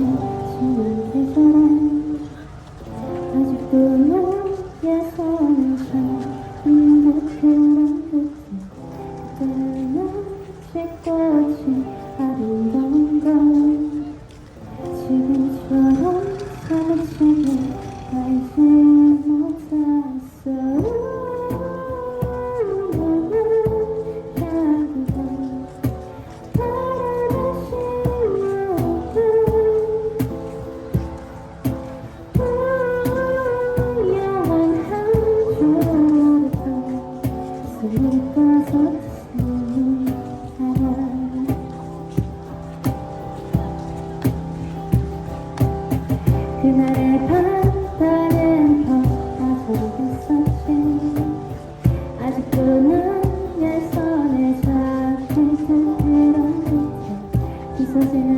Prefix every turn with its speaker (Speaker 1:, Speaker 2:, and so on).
Speaker 1: 嗯， 그날의 밤다른 벽다 속에 었지. 아직도 난내 손에 잡힌 상태로 잊혀지는